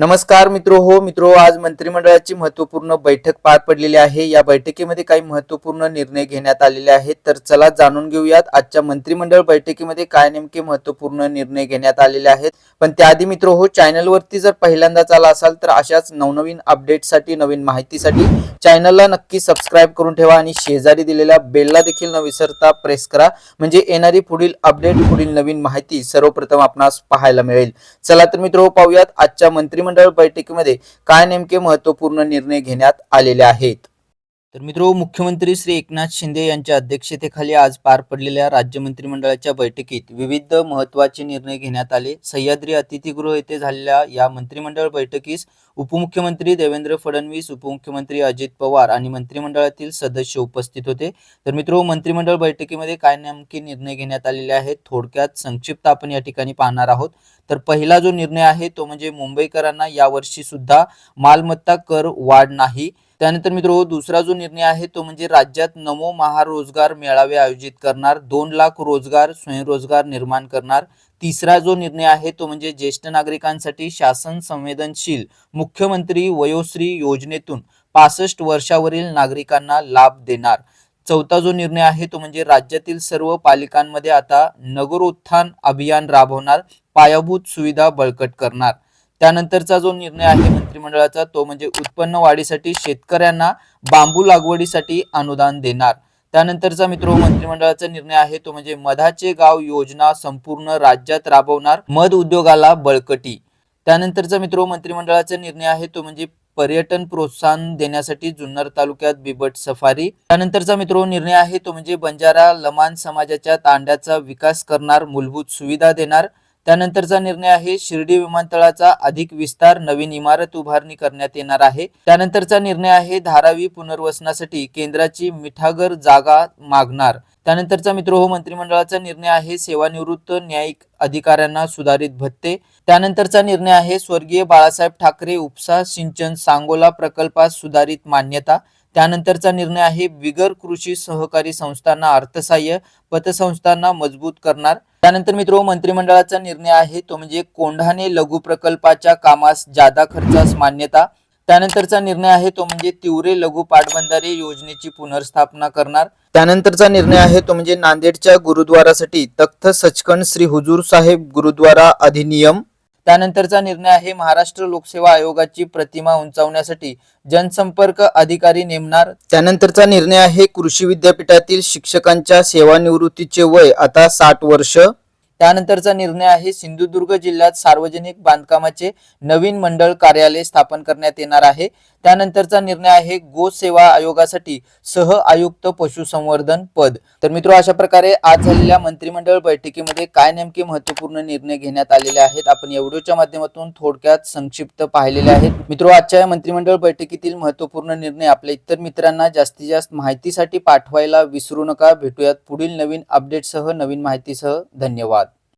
नमस्कार मित्रो हो मित्रो आज मंत्रिमंडळाची महत्त्वपूर्ण बैठक पार पडलेली आहे. या बैठकीमध्ये काही महत्त्वपूर्ण निर्णय घेण्यात आलेले आहेत. तर चला जाणून घेऊयात आजच्या मंत्रिमंडळ बैठकीमध्ये काय नेमके महत्त्वपूर्ण निर्णय घेण्यात आलेले आहेत. पण त्याआधी मित्रो हो चॅनलवरती जर पहिल्यांदाच आला असाल तर अशाच नवनवीन अपडेटसाठी नवीन माहितीसाठी चॅनलला नक्की सबस्क्राईब करून ठेवा आणि शेजारी दिलेल्या बेलला देखील न विसरता प्रेस करा. म्हणजे येणारी पुढील अपडेट पुढील नवीन माहिती सर्वप्रथम आपणास पाहायला मिळेल. चला तर मित्र पाहूयात आजच्या मंत्रिमंडळ बैठकीमध्ये काय नेमके महत्त्वपूर्ण निर्णय घेण्यात आलेले आहेत? तर मित्र मुख्यमंत्री श्री एकनाथ शिंदे यांच्या अध्यक्षतेखाली आज पार पडलेल्या राज्य मंत्रिमंडळाच्या बैठकीत विविध महत्त्वाचे निर्णय घेण्यात आले. सह्याद्री अतिथीगृह येथे झालेल्या या मंत्रिमंडळ बैठकीस उपमुख्यमंत्री देवेंद्र फडणवीस उपमुख्यमंत्री अजित पवार आणि मंत्रिमंडळातील सदस्य उपस्थित होते. तर मित्र मंत्रिमंडळ बैठकीमध्ये काय नेमके निर्णय घेण्यात आलेले आहेत थोडक्यात संक्षिप्त आपण या ठिकाणी पाहणार आहोत. तर पहिला जो निर्णय आहे तो म्हणजे मुंबईकरांना यावर्षी सुद्धा मालमत्ता कर वाढ नाही. त्यानंतर मित्र दुसरा जो निर्णय आहे तो म्हणजे राज्यात नमो महारोजगार मेळावे आयोजित करणार दोन लाख रोजगार स्वयंरोजगार निर्माण करणार. तिसरा जो निर्णय आहे तो म्हणजे ज्येष्ठ नागरिकांसाठी शासन संवेदनशील मुख्यमंत्री वयोश्री योजनेतून पासष्ट वर्षावरील नागरिकांना लाभ देणार. चौथा जो निर्णय आहे तो म्हणजे राज्यातील सर्व पालिकांमध्ये आता नगरोत्थान अभियान राबवणार पायाभूत सुविधा बळकट करणार. त्यानंतरचा जो निर्णय आहे मंत्रिमंडळाचा तो म्हणजे उत्पन्न वाढीसाठी शेतकऱ्यांना बांबू लागवडीसाठी अनुदान देणार. त्यानंतरचा मित्र मंत्रिमंडळाचा निर्णय आहे तो म्हणजे मधाचे गाव योजना संपूर्ण राज्यात राबवणार मध उद्योगाला बळकटी. त्यानंतरचा मित्र मंत्रिमंडळाचा निर्णय आहे तो म्हणजे पर्यटन प्रोत्साहन देण्यासाठी जुन्नर तालुक्यात बिबट सफारी. त्यानंतरचा मित्र निर्णय आहे तो म्हणजे बंजारा लमान समाजाच्या तांड्याचा विकास करणार मूलभूत सुविधा देणार. त्यानंतरचा निर्णय आहे शिर्डी विमानतळाचा अधिक विस्तार नवीन इमारत उभारणी करण्यात येणार आहे. त्यानंतरचा निर्णय आहे धारावी पुनर्वसनासाठी केंद्राची मिठागर जागा मागणार. त्यानंतरचा मित्र हो मंत्रिमंडळाचा निर्णय आहे सेवानिवृत्त न्यायिक अधिकाऱ्यांना सुधारित भत्ते. त्यानंतरचा निर्णय आहे स्वर्गीय बाळासाहेब ठाकरे उपसा सिंचन सांगोला प्रकल्पास सुधारित मान्यता. त्यानंतरचा निर्णय आहे बिगर कृषी सहकारी संस्थांना अर्थसहाय्य पतसंस्थांना मजबूत करणार. त्यानंतर मित्र मंत्रिमंडळाचा निर्णय आहे तो म्हणजे कोंढाणे लघु प्रकल्पाच्या कामास जादा खर्चास मान्यता. त्यानंतरचा निर्णय आहे तो म्हणजे तिवरे लघु पाटबंधारे योजनेची पुनर्स्थापना करणार. त्यानंतरचा निर्णय आहे तो म्हणजे नांदेडच्या गुरुद्वारासाठी तख्त सचखंड श्री हुजूर साहेब गुरुद्वारा अधिनियम. त्यानंतरचा निर्णय आहे महाराष्ट्र लोकसेवा आयोगाची प्रतिमा उंचावण्यासाठी. जनसंपर्क अधिकारी नेमणार. त्यानंतरचा निर्णय आहे कृषी विद्यापीठातील शिक्षकांच्या सेवानिवृत्तीचे वय आता साठ वर्ष. त्यानंतरचा निर्णय आहे सिंधुदुर्ग जिल्ह्यात सार्वजनिक बांधकामाचे नवीन मंडळ कार्यालय स्थापन करण्यात येणार आहे. त्यानंतरचा निर्णय आहे गो सेवा आयोगासाठी सह आयुक्त पशुसंवर्धन पद. तर मित्र अशा प्रकारे आज झालेल्या मंत्रिमंडळ बैठकीमध्ये काय नेमके महत्त्वपूर्ण निर्णय घेण्यात आलेले आहेत आपण या व्हिडिओच्या माध्यमातून थोडक्यात संक्षिप्त पाहिलेले आहेत. मित्र आजच्या या मंत्रिमंडळ बैठकीतील महत्त्वपूर्ण निर्णय आपल्या इतर मित्रांना जास्तीत जास्त माहितीसाठी पाठवायला विसरू नका. भेटूयात पुढील नवीन अपडेटसह नवीन माहितीसह. धन्यवाद.